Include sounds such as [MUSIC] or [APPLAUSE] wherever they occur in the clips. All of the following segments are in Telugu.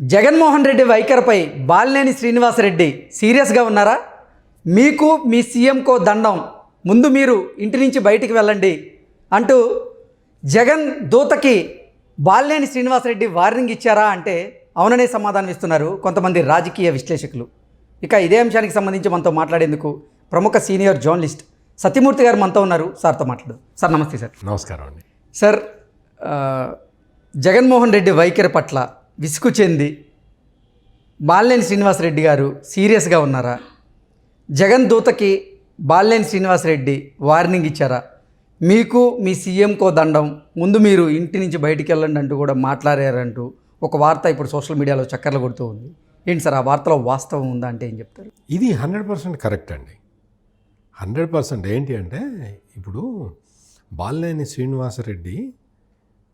జగన్మోహన్ రెడ్డి వైఖరిపై బాలినేని శ్రీనివాసరెడ్డి సీరియస్గా ఉన్నారా? మీకు మీ సీఎంకో దండం. ముందు మీరు ఇంటి నుంచి బయటికి వెళ్ళండి అంటూ జగన్ దూతకి బాలినేని శ్రీనివాసరెడ్డి వార్నింగ్ ఇచ్చారా అంటే అవుననే సమాధానం ఇస్తున్నారు కొంతమంది రాజకీయ విశ్లేషకులు. ఇక ఇదే అంశానికి సంబంధించి మనతో మాట్లాడేందుకు ప్రముఖ సీనియర్ జర్నలిస్ట్ సత్యమూర్తి గారు మనతో ఉన్నారు. సార్తో మాట్లాడు. సార్ నమస్తే సార్. నమస్కారం అండి. సార్ జగన్మోహన్ రెడ్డి వైఖరి పట్ల విసుగు చెంది బాలినేని శ్రీనివాసరెడ్డి గారు సీరియస్గా ఉన్నారా? జగన్ దూతకి బాలినేని శ్రీనివాసరెడ్డి వార్నింగ్ ఇచ్చారా? మీకు మీ సీఎంకో దండం ముందు మీరు ఇంటి నుంచి బయటికి వెళ్ళండి అంటూ కూడా మాట్లాడారంటూ ఒక వార్త ఇప్పుడు సోషల్ మీడియాలో చక్కర్లు కొడుతూ ఉంది. ఏంటి సార్ ఆ వార్తలో వాస్తవం ఉందా అంటే ఏం చెప్తారు? ఇది హండ్రెడ్ పర్సెంట్ కరెక్ట్ అండి. హండ్రెడ్ పర్సెంట్ ఏంటి అంటే ఇప్పుడు బాలినేని శ్రీనివాసరెడ్డి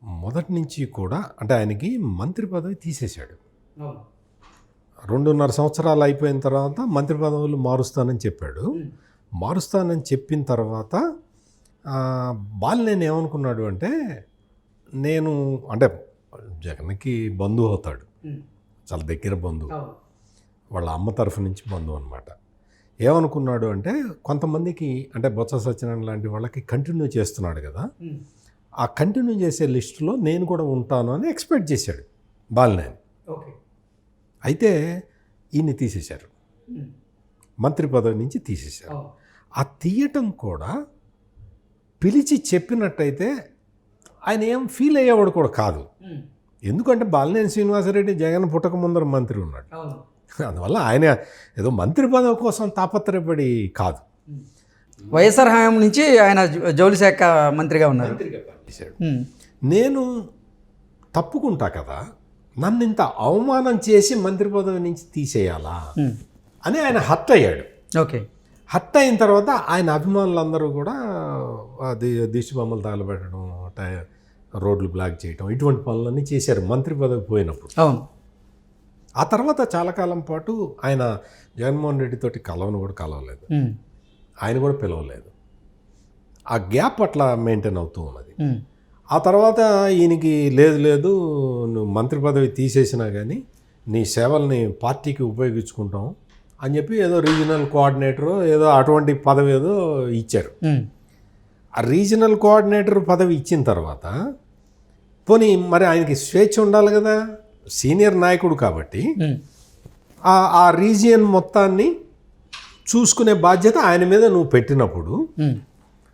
మొదటి నుంచి కూడా అంటే ఆయనకి మంత్రి పదవి తీసేశాడు. రెండున్నర సంవత్సరాలు అయిపోయిన తర్వాత మంత్రి పదవులు మారుస్తానని చెప్పాడు. మారుస్తానని చెప్పిన తర్వాత బాలినేని ఏమనుకున్నాడు అంటే నేను అంటే జగన్కి బంధువు అవుతాడు. చాలా దగ్గర బంధువు. వాళ్ళ అమ్మ తరఫు నుంచి బంధువు అనమాట ఏమనుకున్నాడు అంటే కొంతమందికి అంటే బొత్స సత్యనారాయణ లాంటి వాళ్ళకి కంటిన్యూ చేస్తున్నాడు కదా. ఆ కంటిన్యూ చేసే లిస్టులో నేను కూడా ఉంటాను అని ఎక్స్పెక్ట్ చేశాడు బాలినేని ఓకే. అయితే ఈయన్ని తీసేశారు. మంత్రి పదవి నుంచి తీసేశారు. ఆ తీయటం కూడా పిలిచి చెప్పినట్టయితే ఆయన ఏం ఫీల్ అయ్యేవాడు కూడా కాదు. ఎందుకంటే బాలినేని శ్రీనివాసరెడ్డి జగన్ పుట్టక ముందర మంత్రి ఉన్నాడు. అందువల్ల ఆయన ఏదో మంత్రి పదవి కోసం తాపత్రయపడి కాదు. వైఎస్ఆర్ హయాం నుంచి ఆయన జౌ- జౌళి శాఖ మంత్రిగా ఉన్నారు. చేశాడు. నేను తప్పుకుంటా కదా నన్ను ఇంత అవమానం చేసి మంత్రి పదవి నుంచి తీసేయాలా. అని ఆయన హర్ట్ అయ్యాడు. ఓకే. హర్ట్ అయిన తర్వాత ఆయన అభిమానులందరూ కూడా అది దిష్టి బొమ్మలు తగలబెట్టడం టై- రోడ్లు బ్లాక్ చేయడం ఇటువంటి పనులన్నీ చేశారు మంత్రి పదవి పోయినప్పుడు. అవును. ఆ తర్వాత చాలా కాలం పాటు ఆయన జగన్మోహన్ రెడ్డితోటి కలవను కూడా కలవలేదు. ఆయన కూడా పిలవలేదు. ఆ గ్యాప్ అట్లా మెయింటైన్ అవుతూ ఉన్నది. ఆ తర్వాత ఈయనకి లేదు లేదు నువ్వు మంత్రి పదవి తీసేసినా కానీ నీ సేవల్ని పార్టీకి ఉపయోగించుకుంటాం అని చెప్పి ఏదో రీజనల్ కోఆర్డినేటర్ ఏదో అటువంటి పదవి ఏదో ఇచ్చారు. ఆ రీజనల్ కోఆర్డినేటర్ పదవి ఇచ్చిన తర్వాత పోనీ మరి ఆయనకి స్వేచ్ఛ ఉండాలి కదా సీనియర్ నాయకుడు కాబట్టి. ఆ రీజియన్ మొత్తాన్ని చూసుకునే బాధ్యత ఆయన మీద నువ్వు పెట్టినప్పుడు.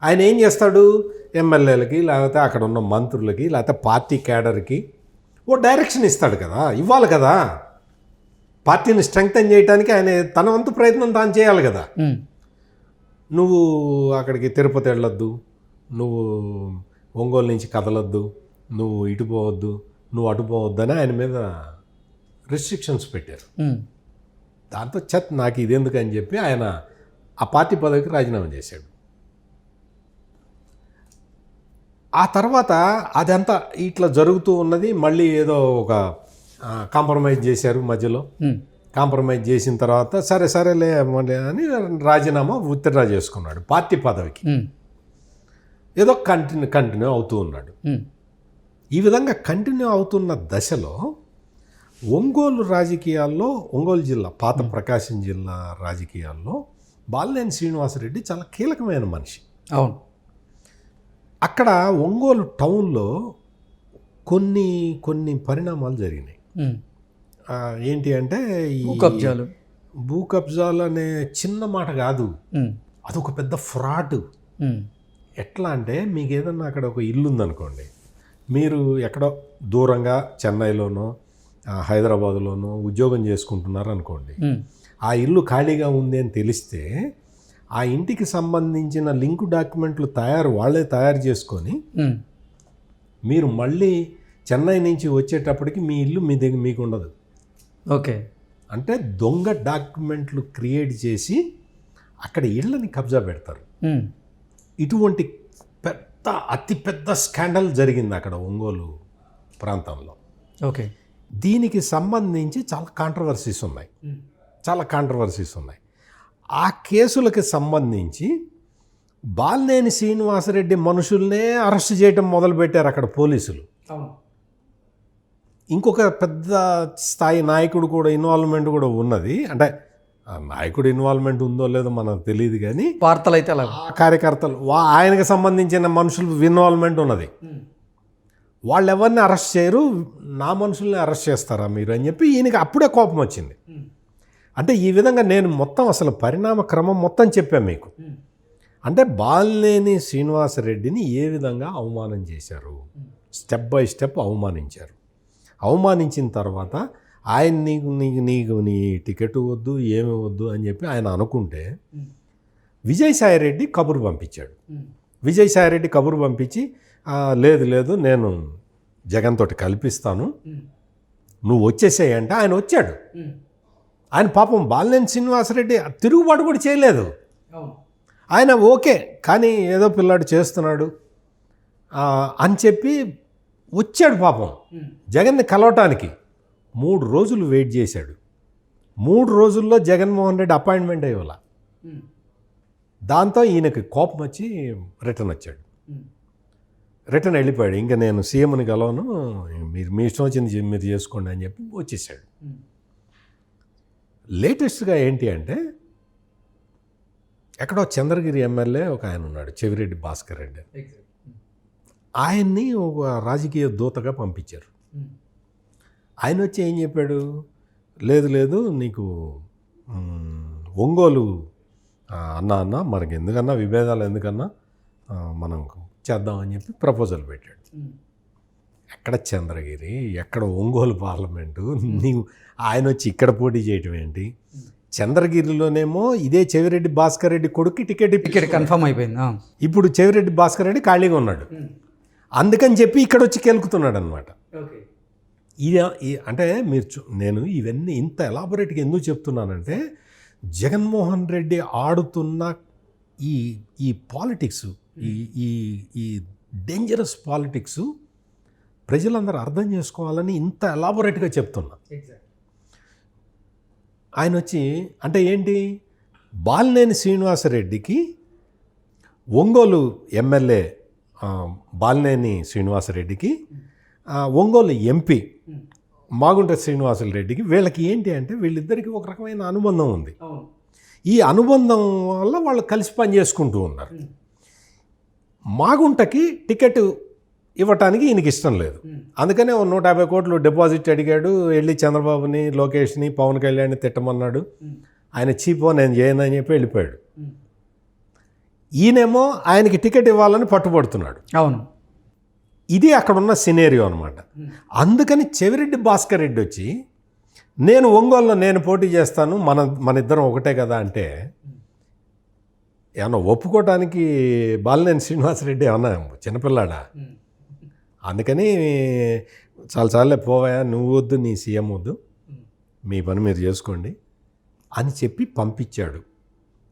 ఆయన ఏం చేస్తాడు? ఎమ్మెల్యేలకి లేకపోతే అక్కడ ఉన్న మంత్రులకి లేకపోతే పార్టీ క్యాడర్కి ఓ డైరెక్షన్ ఇస్తాడు కదా ఇవ్వాలి కదా. పార్టీని స్ట్రెంగ్తన్ చేయడానికి ఆయన తన వంతు ప్రయత్నం తాను చేయాలి కదా. నువ్వు అక్కడికి తిరుపతి వెళ్ళొద్దు నువ్వు ఒంగోలు నుంచి కదలొద్దు నువ్వు ఇటు పోవద్దు నువ్వు అటు పోవద్దు అని ఆయన మీద రిస్ట్రిక్షన్స్ పెట్టారు. దాంతో చెత్ నాకు ఇదెందుకు అని చెప్పి ఆయన ఆ పార్టీ పదవికి రాజీనామా చేశాడు. ఆ తర్వాత అదంతా ఇట్లా జరుగుతూ ఉన్నది. మళ్ళీ ఏదో ఒక కాంప్రమైజ్ చేశారు మధ్యలో. కాంప్రమైజ్ చేసిన తర్వాత సరే సరేలే అని రాజీనామా విత్డ్రా చేసుకున్నాడు పార్టీ పదవికి. ఏదో కంటిన్యూ కంటిన్యూ అవుతూ ఉన్నాడు. ఈ విధంగా కంటిన్యూ అవుతున్న దశలో ఒంగోలు రాజకీయాల్లో ఒంగోలు జిల్లా పాత ప్రకాశం జిల్లా రాజకీయాల్లో బాలినేని శ్రీనివాసరెడ్డి చాలా కీలకమైన మనిషి. అవును. అక్కడ ఒంగోలు టౌన్లో కొన్ని కొన్ని పరిణామాలు జరిగినాయి. ఏంటి అంటే ఈ కబ్జాలు భూ కబ్జాలు అనే చిన్న మాట కాదు. అదొక పెద్ద ఫ్రాడ్. ఎట్లా అంటే మీకు ఏదన్నా అక్కడ ఒక ఇల్లు ఉందనుకోండి. మీరు ఎక్కడో దూరంగా చెన్నైలోనో హైదరాబాదులోనో ఉద్యోగం చేసుకుంటున్నారు అనుకోండి. ఆ ఇల్లు ఖాళీగా ఉంది అని తెలిస్తే ఆ ఇంటికి సంబంధించిన లింక్ డాక్యుమెంట్లు తయారు వాళ్ళే తయారు చేసుకొని. మీరు మళ్ళీ చెన్నై నుంచి వచ్చేటప్పటికి మీ ఇల్లు మీ దగ్గర మీకు ఉండదు. ఓకే. అంటే దొంగ డాక్యుమెంట్లు క్రియేట్ చేసి అక్కడ ఇళ్ళని కబ్జా పెడతారు. ఇటువంటి పెద్ద అతి పెద్ద స్కాండల్ జరిగింది అక్కడ ఒంగోలు ప్రాంతంలో. ఓకే. దీనికి సంబంధించి చాలా కాంట్రవర్సీస్ ఉన్నాయి. చాలా కాంట్రవర్సీస్ ఉన్నాయి. ఆ కేసులకి సంబంధించి బాలినేని శ్రీనివాసరెడ్డి మనుషుల్నే అరెస్ట్ చేయటం మొదలుపెట్టారు అక్కడ పోలీసులు. అవును. ఇంకొక పెద్ద స్థాయి నాయకుడు కూడా ఇన్వాల్వ్మెంట్ కూడా ఉన్నది. అంటే ఆ నాయకుడు ఇన్వాల్వ్మెంట్ ఉందో లేదో మనకు తెలియదు కానీ వార్తలు అయితే అలా. ఆ కార్యకర్తలు వా ఆయనకు సంబంధించిన మనుషులు ఇన్వాల్వ్మెంట్ ఉన్నది. వాళ్ళు ఎవరిని అరెస్ట్ చేయరు? నా మనుషుల్ని అరెస్ట్ చేస్తారా మీరు? అని చెప్పి ఈయనకి అప్పుడే కోపం వచ్చింది. అంటే ఈ విధంగా నేను మొత్తం అసలు పరిణామ క్రమం మొత్తం చెప్పాను మీకు. అంటే బాలినేని శ్రీనివాసరెడ్డిని ఏ విధంగా అవమానం చేశారు? స్టెప్ బై స్టెప్ అవమానించారు. అవమానించిన తర్వాత ఆయన నీకు నీకు నీకు నీ టికెట్ వద్దు ఏమి వద్దు అని చెప్పి ఆయన అనుకుంటే విజయసాయిరెడ్డి కబురు పంపించాడు. విజయసాయిరెడ్డి కబురు పంపించి "ఆ, లేదు లేదు నేను జగన్ తోటి కల్పిస్తాను. నువ్వు వచ్చేసేయి అంటే ఆయన వచ్చాడు. ఆయన పాపం బాలినేని శ్రీనివాసరెడ్డి తిరుగుబాటు కూడా చేయలేదు. ఆయన ఓకే కానీ ఏదో పిల్లాడు చేస్తున్నాడు అని చెప్పి వచ్చాడు పాపం. జగన్ని కలవటానికి మూడు రోజులు వెయిట్ చేశాడు. మూడు రోజుల్లో జగన్మోహన్ రెడ్డి అపాయింట్మెంట్ అయ్యేవాళ్ళ దాంతో ఈయనకి కోపం వచ్చి రిటర్న్ వచ్చాడు. రిటర్న్ వెళ్ళిపోయాడు. ఇంకా నేను సీఎంని కలవను మీరు మీ ఇష్టం వచ్చింది మీరు చేసుకోండి అని చెప్పి వచ్చేసాడు. లేటెస్ట్గా ఏంటి అంటే ఎక్కడో చంద్రగిరి ఎమ్మెల్యే ఒక ఆయన ఉన్నాడు చెవిరెడ్డి భాస్కర్ రెడ్డి. ఆయన్ని ఒక రాజకీయ దూతగా పంపించారు. ఆయన వచ్చి ఏం చెప్పాడు? లేదు లేదు నీకు ఒంగోలు అన్న అన్న మనకి ఎందుకన్నా విభేదాలు ఎందుకన్నా మనం చేద్దామని చెప్పి ప్రపోజల్ పెట్టాడు. ఎక్కడ చంద్రగిరి ఎక్కడ ఒంగోలు పార్లమెంటు నీవు ఆయన వచ్చి ఇక్కడ పోటీ చేయటం ఏంటి? చంద్రగిరిలోనేమో ఇదే చెవిరెడ్డి భాస్కర్ రెడ్డి కొడుక్కి టికెట్. టికెట్ కన్ఫర్మ్ అయిపోయింది. ఇప్పుడు చెవిరెడ్డి భాస్కర్ రెడ్డి ఖాళీగా ఉన్నాడు. అందుకని చెప్పి ఇక్కడ వచ్చి కెలుకుతున్నాడు అనమాట ఇది అంటే మీరు చూ- నేను ఇవన్నీ ఇంత ఎలాబొరేట్గా ఎందుకు చెప్తున్నానంటే జగన్మోహన్ రెడ్డి ఆడుతున్న ఈ ఈ పాలిటిక్స్ ఈ ఈ ఈ డేంజరస్ పాలిటిక్స్ ప్రజలందరూ అర్థం చేసుకోవాలని ఇంత ఎలాబొరేట్గా చెప్తున్నా. ఆయన వచ్చి అంటే ఏంటి? బాలినేని శ్రీనివాసరెడ్డికి ఒంగోలు ఎమ్మెల్యే బాలినేని శ్రీనివాసరెడ్డికి ఒంగోలు ఎంపీ మాగుంట శ్రీనివాసరెడ్డికి వీళ్ళకి ఏంటి అంటే వీళ్ళిద్దరికీ ఒక రకమైన అనుబంధం ఉంది. ఈ అనుబంధం వల్ల వాళ్ళు కలిసి పని చేసుకుంటూ ఉన్నారు. మాగుంటకి టికెట్ ఇవ్వటానికి ఈయనకి ఇష్టం లేదు. అందుకనే ఓ నూట యాభై కోట్లు డిపాజిట్ అడిగాడు. వెళ్ళి చంద్రబాబుని లోకేష్ని పవన్ కళ్యాణ్ని తిట్టమన్నాడు. ఆయన చీపో నేను చేయను అని చెప్పి వెళ్ళిపోయాడు. ఈయనేమో ఆయనకి టికెట్ ఇవ్వాలని పట్టుబడుతున్నాడు. అవును. ఇది అక్కడ ఉన్న సినేరియో అనమాట అందుకని చెవిరెడ్డి భాస్కర్ రెడ్డి వచ్చి నేను ఒంగోలులో నేను పోటీ చేస్తాను మన మన ఇద్దరం ఒకటే కదా అంటే ఏమన్నా ఒప్పుకోవటానికి బాలినేని శ్రీనివాసరెడ్డి ఏమన్నా చిన్నపిల్లాడా? అందుకని చాలా చాలే పోవాయా నువ్వు వద్దు నీ సీఎం వద్దు. మీ పని మీరు చేసుకోండి అని చెప్పి పంపించాడు.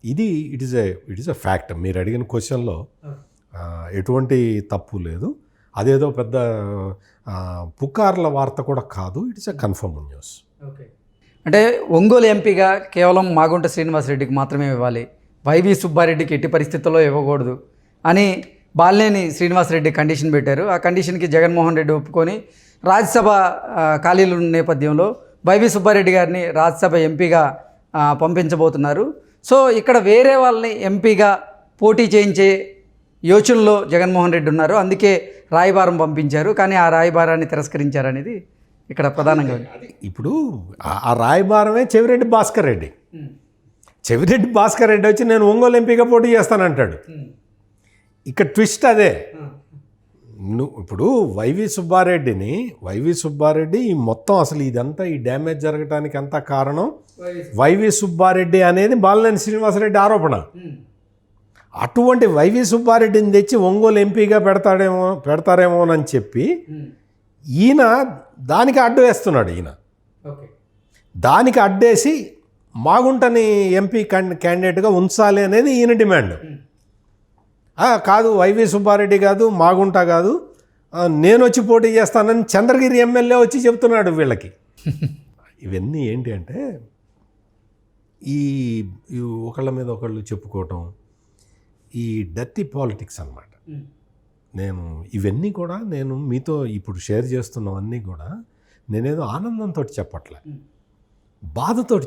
ఇది it is a it is a fact మీరు అడిగిన క్వశ్చన్లో ఎటువంటి తప్పు లేదు. అదేదో పెద్ద పుకార్ల వార్త కూడా కాదు. It is a confirm news అంటే ఒంగోలు ఎంపీగా కేవలం మాగుంట శ్రీనివాసరెడ్డికి మాత్రమే ఇవ్వాలి. వైవి సుబ్బారెడ్డికి ఎట్టి పరిస్థితుల్లో ఇవ్వకూడదు అని బాలినేని శ్రీనివాసరెడ్డి కండిషన్ పెట్టారు. ఆ కండిషన్కి జగన్మోహన్ రెడ్డి ఒప్పుకొని రాజ్యసభ ఖాళీలు ఉన్న నేపథ్యంలో వైవి సుబ్బారెడ్డి గారిని రాజ్యసభ ఎంపీగా పంపించబోతున్నారు. సో ఇక్కడ వేరే వాళ్ళని ఎంపీగా పోటీ చేయించే యోచనలో జగన్మోహన్ రెడ్డి ఉన్నారు. అందుకే రాయబారం పంపించారు. కానీ ఆ రాయబారాన్ని తిరస్కరించారనేది ఇక్కడ ప్రధానంగా ఇప్పుడు ఆ- ఆ రాయబారమే చెవిరెడ్డి భాస్కర్ రెడ్డి. చెవిరెడ్డి భాస్కర్ రెడ్డి వచ్చి నేను ఒంగోలు ఎంపీగా పోటీ చేస్తానంటాడు. ఇక్కడ ట్విస్ట్ అదే. నువ్వు ఇప్పుడు వైవి సుబ్బారెడ్డిని వైవి సుబ్బారెడ్డి ఈ మొత్తం అసలు ఇదంతా ఈ డ్యామేజ్ జరగటానికి అంతా కారణం? వైవి సుబ్బారెడ్డి అనేది బాలినేని శ్రీనివాసరెడ్డి ఆరోపణ. అటువంటి వైవి సుబ్బారెడ్డిని తెచ్చి ఒంగోలు ఎంపీగా పెడతాడేమో పెడతారేమోనని చెప్పి ఈయన దానికి అడ్డు వేస్తున్నాడు ఈయన. దానికి అడ్డేసి మాగుంటని ఎంపీ క్యాండిడేట్గా ఉంచాలి అనేది ఈయన డిమాండ్. కాదు వైవి సుబ్బారెడ్డి కాదు మాగుంట కాదు. నేను వచ్చి పోటీ చేస్తానని చంద్రగిరి ఎమ్మెల్యే వచ్చి చెప్తున్నాడు వీళ్ళకి. [LAUGHS] ఇవన్నీ ఏంటి అంటే ఈ ఒకళ్ళ మీద ఒకళ్ళు చెప్పుకోవటం ఈ డర్టీ పాలిటిక్స్ అన్నమాట. నేను ఇవన్నీ కూడా నేను మీతో ఇప్పుడు షేర్ చేస్తున్నవన్నీ కూడా నేనేదో ఆనందంతో చెప్పట్లే. బాధతోటి